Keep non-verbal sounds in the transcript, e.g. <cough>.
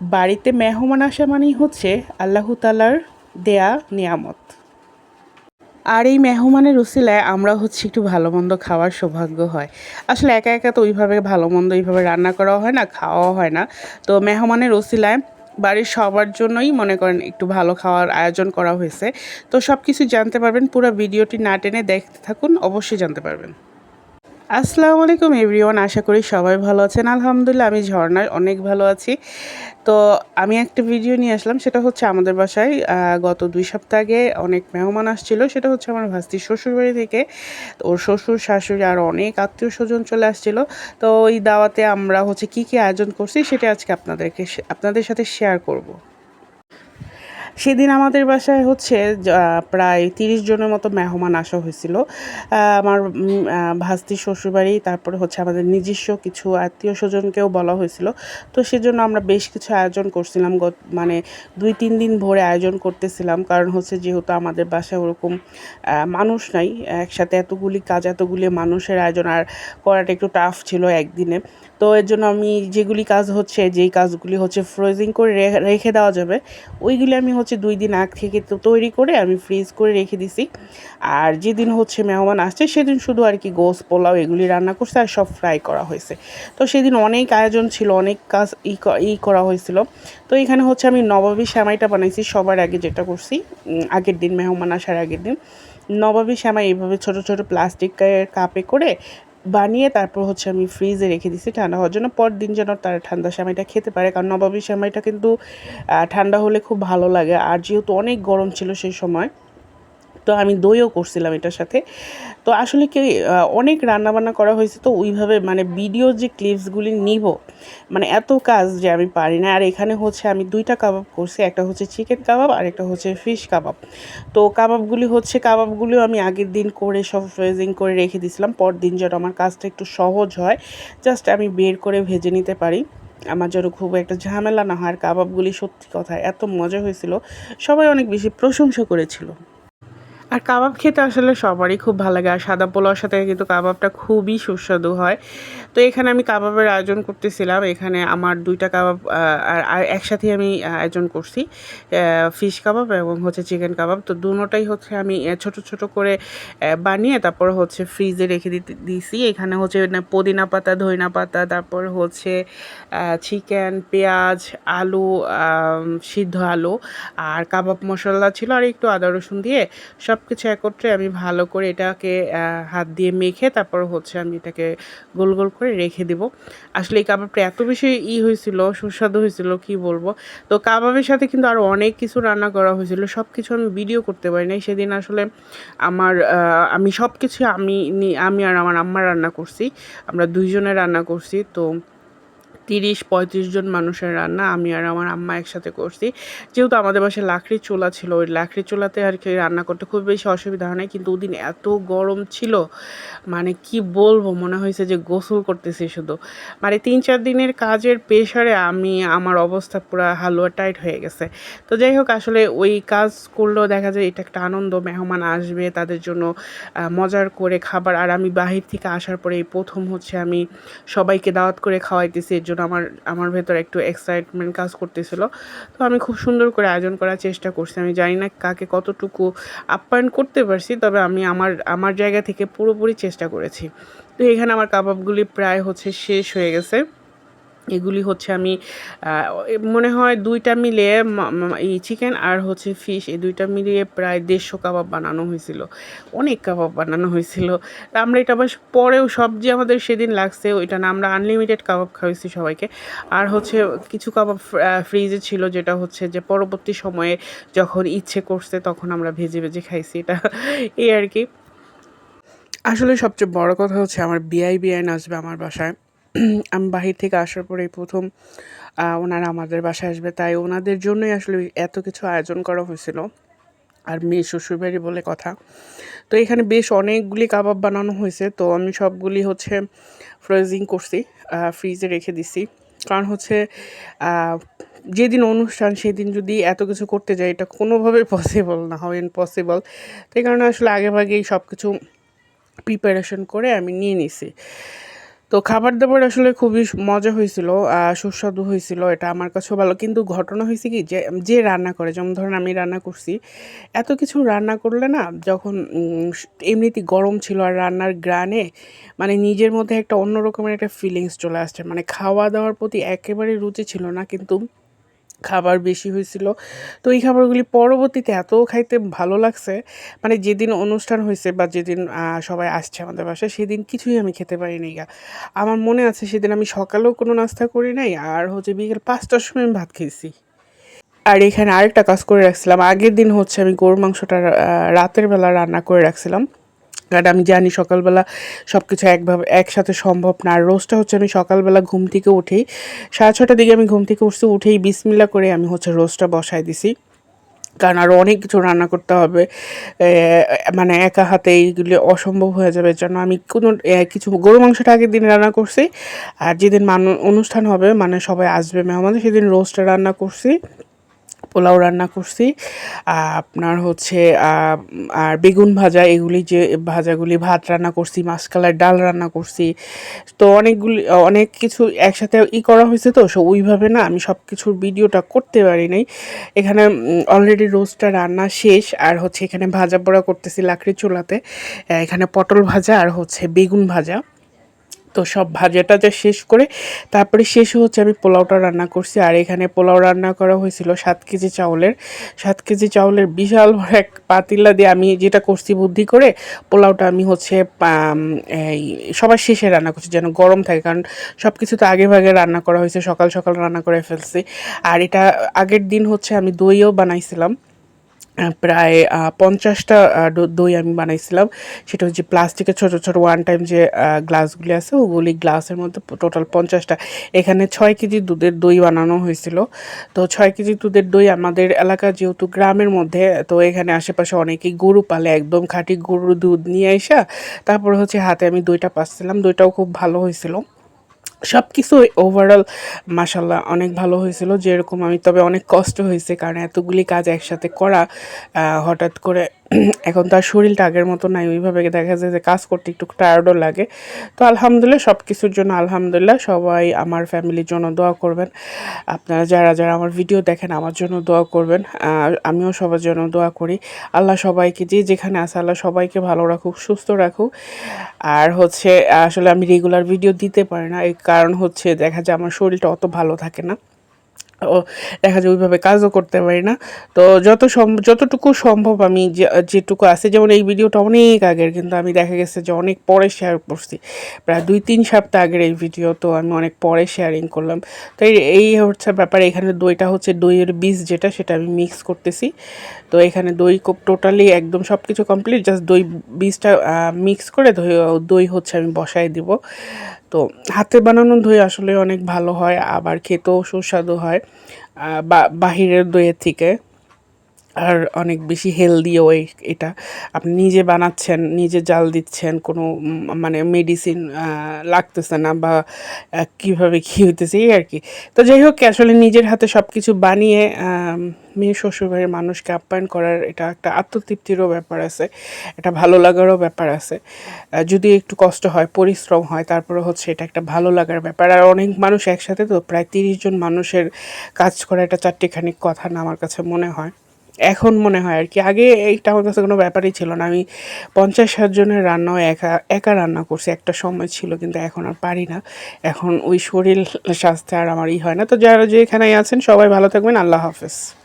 বাড়িতে মেহমান আসা মানেই হচ্ছে আল্লাহ তালার দেয়া নিয়ামত। আর এই মেহমানের উসিলায় আমরা হচ্ছে একটু ভালো মন্দ খাওয়ার সৌভাগ্য হয়। আসলে একা একা তো ওইভাবে ভালো মন্দ ওইভাবে রান্না করাও হয় না, খাওয়াও হয় না। তো মেহমানের উসিলায় বাড়ির সবার জন্যই মনে করেন একটু ভালো খাওয়ার আয়োজন করা হয়েছে। তো সব কিছু জানতে পারবেন, পুরো ভিডিওটি না টেনে দেখতে থাকুন, অবশ্যই জানতে পারবেন। আসসালামু আলাইকুম এভরিওয়ান, আশা করি সবাই ভালো আছেন। আলহামদুলিল্লাহ, আমি ঝর্ণার, অনেক ভালো আছি। তো আমি একটা ভিডিও নিয়ে আসলাম, সেটা হচ্ছে আমাদের বাসায় গত দুই সপ্তাহ আগে অনেক মেহমান আসছিল, সেটা হচ্ছে আমার ভাস্তির শ্বশুরবাড়ি থেকে। ওর শ্বশুর, শাশুড়ি আর অনেক আত্মীয় স্বজন চলে আসছিল। তো ওই দাওয়াতে আমরা হচ্ছে কি কি আয়োজন করছি, সেটা আজকে আপনাদেরকে, আপনাদের সাথে শেয়ার করব। সেদিন আমাদের বাসায় হচ্ছে প্রায় তিরিশ জনের মতো মেহমান আসা হয়েছিল। আমার ভাস্তি শ্বশুরবাড়ি, তারপরে হচ্ছে আমাদের নিজস্ব কিছু আত্মীয় স্বজনকেও বলা হয়েছিল। তো সেজন্য আমরা বেশ কিছু আয়োজন করছিলাম। মানে দুই, তিন দিন ভোরে আয়োজন করতেছিলাম। কারণ হচ্ছে যেহেতু আমাদের বাসায় ওরকম মানুষ নাই, একসাথে এতগুলি কাজ, এতগুলি মানুষের আয়োজন, আর করাটা একটু টাফ ছিল একদিনে। তো এর জন্য আমি যেগুলি কাজ হচ্ছে, যেই কাজগুলি হচ্ছে ফ্রোজিং করে রেখে দেওয়া যাবে, ওইগুলি আমি হচ্ছে দুই দিন আগ থেকে তো তৈরি করে আমি ফ্রিজ করে রেখে দিছি। আর যেদিন হচ্ছে মেহমান আসছে, সেদিন শুধু আর কি গোস, পোলাও এগুলি রান্না করছে আর সব ফ্রাই করা হয়েছে। তো সেদিন অনেক আয়োজন ছিল, অনেক কাজ ই ই করা হয়েছিল। তো এখানে হচ্ছে আমি নবাবী শ্যামাইটা বানাইছি সবার আগে যেটা করছি আগের দিন মেহমান আসার আগের দিন। নবাবী শ্যামাই এইভাবে ছোট ছোট প্লাস্টিকের কাপে করে বানিয়ে তারপর হচ্ছে আমি ফ্রিজে রেখে দিছি ঠান্ডা হওয়ার জন্য। পর দিন যেন তারা ঠান্ডা সেমাইটা খেতে পারে, কারণ নবাবী সেমাইটা কিন্তু ঠান্ডা হলে খুব ভালো লাগে। আর যেহেতু অনেক গরম ছিল সেই সময় তো আমি দইও করছিলাম এটার সাথে। তো আসলে কি অনেক রান্নাবান্না করা হয়েছে, তো ওইভাবে মানে ভিডিও যে ক্লিপসগুলি নিব মানে এত কাজ যে আমি পারি না। আর এখানে হচ্ছে আমি দুইটা কাবাব করছি, একটা হচ্ছে চিকেন কাবাব আর একটা হচ্ছে ফিশ কাবাব। তো কাবাবগুলি হচ্ছে, কাবাবগুলিও আমি আগের দিন করে সব ফ্রেজিং করে রেখে দিয়েছিলাম পর দিন যেন আমার কাজটা একটু সহজ হয় জাস্ট আমি বের করে ভেজে নিতে পারি। আমার যেন খুব একটা ঝামেলা না হয়, আর কাবাবগুলি সত্যি কথা এত মজা হয়েছিল, সবাই অনেক বেশি প্রশংসা করেছিল। আর কাবাব খেতে আসলে সবারই খুব ভালো লাগে। আর সাদা পোলাওর সাথে কিন্তু কাবাবটা খুবই সুস্বাদু হয়। তো এখানে আমি কাবাবের আয়োজন করতেছিলাম। এখানে আমার দুইটা কাবাব আর একসাথে আমি আয়োজন করছি ফিশ কাবাব এবং হচ্ছে চিকেন কাবাব। তো দুটোটাই হচ্ছে আমি ছোট ছোট করে বানিয়ে তারপর হচ্ছে ফ্রিজে রেখে দিতে দিয়েছি এখানে হচ্ছে পুদিনা পাতা, ধইনা পাতা, তারপর হচ্ছে চিকেন, পেঁয়াজ, আলু সিদ্ধ আলু আর কাবাব মশলা ছিল আর একটু আদা, রসুন দিয়ে সব কিছু একত্রে আমি ভালো করে এটাকে হাত দিয়ে মেখে তারপর হচ্ছে আমি এটাকে গোল গোল করে রেখে দিব। আসলে এই কাবাবটা এত বেশি ই হয়েছিল, সুস্বাদু হয়েছিল, কি বলব? তো কাবাবের সাথে কিন্তু আরও অনেক কিছু রান্না করা হয়েছিল। সব কিছু আমি ভিডিও করতে পারি নাই। সেদিন আসলে আমার আমি সব কিছু আমি আমি আর আমার আম্মা রান্না করছি। আমরা দুইজনে রান্না করছি। তো তিরিশ পঁয়ত্রিশ জন মানুষের রান্না আমি আর আমার আম্মা একসাথে করছি। যেহেতু আমাদের বাসায় লাকড়ির চুলা ছিল, ওই লাকড়ির চুলাতে আর কি রান্না করতে খুব বেশি অসুবিধা হয় না কিন্তু ওদিন এত গরম ছিল মানে কি বলব, মনে হয়েছে যে গোসল করতেছি শুধু। মানে তিন চার দিনের কাজের প্রেশারে আমি, আমার অবস্থা পুরো হালুয়া টাইট হয়ে গেছে। তো যাই হোক, আসলে ওই কাজ করলেও দেখা যায় এটা একটা আনন্দ, মেহমান আসবে, তাদের জন্য মজার করে খাবার। আর আমি বাহির থেকে আসার পরে এই প্রথম হচ্ছে আমি সবাইকে দাওয়াত করে খাওয়াইতেছি, এর জন্য আমার আমার ভেতর একটু এক্সাইটমেন্ট কাজ করতেছিল। তো আমি খুব সুন্দর করে আয়োজন করার চেষ্টা করছি। আমি জানি না কাকে কতটুকু আপ্যায়ন করতে পারছি, তবে আমি আমার আমার জায়গা থেকে পুরোপুরি চেষ্টা করেছি। তো এখানে আমার কাবাবগুলি প্রায় হচ্ছে শেষ হয়ে গেছে। এগুলি হচ্ছে আমি মনে হয় দুইটা মিলে এই চিকেন আর হচ্ছে ফিশ এই দুইটা মিলিয়ে প্রায় দেড়শো কাবাব বানানো হয়েছিল। অনেক কাবাব বানানো হয়েছিল। তা আমরা এটা বাস পরেও সবজি আমাদের সেদিন লাগছে, ওইটা না, আমরা আনলিমিটেড কাবাব খাওয়াইছি সবাইকে। আর হচ্ছে কিছু কাবাব ফ্রিজে ছিল যেটা হচ্ছে যে পরবর্তী সময়ে যখন ইচ্ছে করছে তখন আমরা ভেজে ভেজে খাইছি। এটা এই আর কি। আসলে সবচেয়ে বড় কথা হচ্ছে আমার বিআই বিআইন আসবে আমার বাসায়। <clears throat> আমি বাহির থেকে আসার পরে প্রথম ওনারা আমাদের বাসায় আসবে। তাই ওনাদের জন্যই আসলে এত কিছু আয়োজন করা হয়েছিল। আর মেয়ে শ্বশুরবাড়ি বলে কথা। তো এখানে বেশ অনেকগুলি কাবাব বানানো হয়েছে। তো আমি সবগুলি হচ্ছে ফ্রোজিং করছি ফ্রিজে রেখে দিছি। কারণ হচ্ছে যেদিন অনুষ্ঠান সেদিন যদি এত কিছু করতে যাই, এটা কোনোভাবেই পসিবল না হয় ইম্পসিবল তো এই কারণে আসলে আগেভাগেই সব কিছু প্রিপারেশন করে আমি নিয়ে নিছি। তো খাবার দাবার আসলে খুবই মজা হয়েছিল সুস্বাদু হয়েছিল, এটা আমার কাছেও ভালো। কিন্তু ঘটনা হয়েছে কি, যে যে রান্না করে, যেমন ধরেন আমি রান্না করছি, এত কিছু রান্না করলে না, যখন এমনিতে গরম ছিল আর রান্নার গ্রানে মানে নিজের মধ্যে একটা অন্যরকমের একটা ফিলিংস চলে আসছে। মানে খাওয়া দাওয়ার প্রতি একেবারে রুচি ছিল না, কিন্তু খাবার বেশি হয়েছিল। তো এই খাবারগুলি পরবর্তীতে এত খাইতে ভালো লাগছে মানে যেদিন অনুষ্ঠান হয়েছে বা যেদিন সবাই আসছে আমাদের বাসায়, সেদিন কিছুই আমি খেতে পারিনি গা। আমার মনে আছে সেদিন আমি সকালেও কোনো নাস্তা করি নাই, আর হচ্ছে বিকেল পাঁচটার সময় আমি ভাত খেয়েছি। আর এখানে আরেকটা কাজ করে রাখছিলাম, আগের দিন হচ্ছে আমি গরুর মাংসটা রাতের বেলা রান্না করে রাখছিলাম। কারণ আমি জানি সকালবেলা সব কিছু একভাবে একসাথে সম্ভব না। আর রোজটা হচ্ছে আমি সকালবেলা ঘুম থেকে উঠেই সাড়ে ছটার দিকে আমি ঘুম থেকে উঠছি, উঠেই বিসমিল্লা করে আমি হচ্ছে রোজটা বসাই দিছি। কারণ আরও অনেক কিছু রান্না করতে হবে। মানে একা হাতে এইগুলি অসম্ভব হয়ে যাবে। জন্য আমি কোনো কিছু গরু মাংসটা আগের দিন রান্না করছি, আর যেদিন মানু অনুষ্ঠান হবে মানে সবাই আসবে। মেহমান সেদিন রোস্টটা রান্না করছি। পোলাও রান্না করছি। আপনার হচ্ছে আর বেগুন ভাজা, এগুলি যে ভাজাগুলি ভাত রান্না করছি মাসকালার ডাল রান্না করছি। তো অনেকগুলি, অনেক কিছু একসাথে ই করা হয়েছে তো, সো ওইভাবে না আমি সব কিছুর ভিডিওটা করতে পারি নাই। এখানে অলরেডি রোস্টটা রান্না শেষ, আর হচ্ছে এখানে ভাজা পোড়া করতেছি লাকড়ি চুলাতে। এখানে পটল ভাজা আর হচ্ছে বেগুন ভাজা। তো সব ভাজাটা যে শেষ করে তারপরে শেষে হচ্ছে আমি পোলাওটা রান্না করছি। আর এখানে পোলাও রান্না করা হয়েছিল সাত কেজি চাউলের। সাত কেজি চাউলের বিশাল এক পাতিলা দিয়ে আমি যেটা করছি বুদ্ধি করে পোলাওটা আমি হচ্ছে এই সবার শেষে রান্না করছি যেন গরম থাকে। কারণ সব কিছু তো আগে ভাগে রান্না করা হয়েছে, সকাল সকাল রান্না করে ফেলছি। আর এটা আগের দিন হচ্ছে আমি দইও বানাইছিলাম। প্রায় পঞ্চাশটা দই আমি বানাইছিলাম। সেটা হচ্ছে প্লাস্টিকের ছোট ছোট ওয়ান টাইম যে গ্লাসগুলি আছে, ওগুলি গ্লাসের মধ্যে টোটাল পঞ্চাশটা। এখানে ছয় কেজি দুধের দই বানানো হয়েছিল। তো ছয় কেজি দুধের দই আমাদের এলাকা যেহেতু গ্রামের মধ্যে, তো এখানে আশেপাশে অনেকেই গরু পালে, একদম খাঁটি গরুর দুধ নিয়ে আসা তারপরে হচ্ছে হাতে আমি দইটা পাচ্ছিলাম। দইটাও খুব ভালো হয়েছিল। সব কিছু ওভারঅল মাসাল্লাহ অনেক ভালো হয়েছিল, যেরকম আমি, তবে অনেক কষ্ট হয়েছে কারণ এতগুলি কাজ একসাথে করা হঠাৎ করে এখন তো আর শরীরটা আগের মতো নাই, ওইভাবে দেখা যায় যে কাজ করতে একটু টায়ার্ডও লাগে। তো আলহামদুলিল্লাহ সব কিছুর জন্য আলহামদুলিল্লাহ সবাই আমার ফ্যামিলির জন্য দোয়া করবেন। আপনারা যারা যারা আমার ভিডিও দেখেন, আমার জন্য দোয়া করবেন। আমিও সবার জন্য দোয়া করি। আল্লাহ সবাইকে, যে যেখানে আছে আল্লাহ সবাইকে ভালো রাখুক, সুস্থ রাখুক। আর হচ্ছে, আসলে আমি রেগুলার ভিডিও দিতে পারি না, এই কারণ হচ্ছে দেখা যায় আমার শরীরটা অত ভালো থাকে না। ও দেখা যায় ওইভাবে কাজও করতে পারি না। তো যত যতটুকু সম্ভব আমি যেটুকু আছে, যেমন এই ভিডিওটা অনেক আগের, কিন্তু আমি দেখা গেছে যে অনেক পরে শেয়ার করছি। প্রায় দুই তিন সপ্তাহ আগের এই ভিডিও তো আমি অনেক পরে শেয়ারিং করলাম। তো এই হচ্ছে ব্যাপার, এখানে দইটা হচ্ছে দইয়ের বীজ যেটা, সেটা আমি মিক্স করতেছি। তো এখানে দই টোটালি একদম সব কিছু কমপ্লিট জাস্ট দই বীজটা মিক্স করে দই দই হচ্ছে আমি বসাই দিব। তো হাতে বানানো দই আসলে অনেক ভালো হয়, আবার খেতেও সুস্বাদু হয় বাহিরের দইয়ের থেকে। আর অনেক বেশি হেলদিও এটা। আপনি নিজে বানাচ্ছেন, নিজে জাল দিচ্ছেন, কোনো মানে মেডিসিন লাগতেছে না বা কীভাবে কী হইতেছে, এই আর কি। তো যাই হোক, আসলে নিজের হাতে সব কিছু বানিয়ে মেয়ে শ্বশুরবাড়ির মানুষকে আপ্যায়ন করার এটা একটা আত্মতৃপ্তিরও ব্যাপার আছে, এটা ভালো লাগারও ব্যাপার আছে। যদি একটু কষ্ট হয়, পরিশ্রম হয় তারপরে হচ্ছে এটা একটা ভালো লাগার ব্যাপার। আর অনেক মানুষ একসাথে তো, প্রায় তিরিশ জন মানুষের কাজ করা এটা চারটিখানি কথা না আমার কাছে মনে হয়। এখন মনে হয় আর কি। আগে এইটা আমার কাছে কোনো ব্যাপারই ছিল না। আমি পঞ্চাশ ষাট জনের রান্নাও একা একা রান্না করছি। একটা সময় ছিল, কিন্তু এখন আর পারি না। এখন ওই শরীর স্বাস্থ্য আর আমার ই হয় না। তো যারা যেখানেই আছেন, সবাই ভালো থাকবেন। আল্লাহ হাফেজ।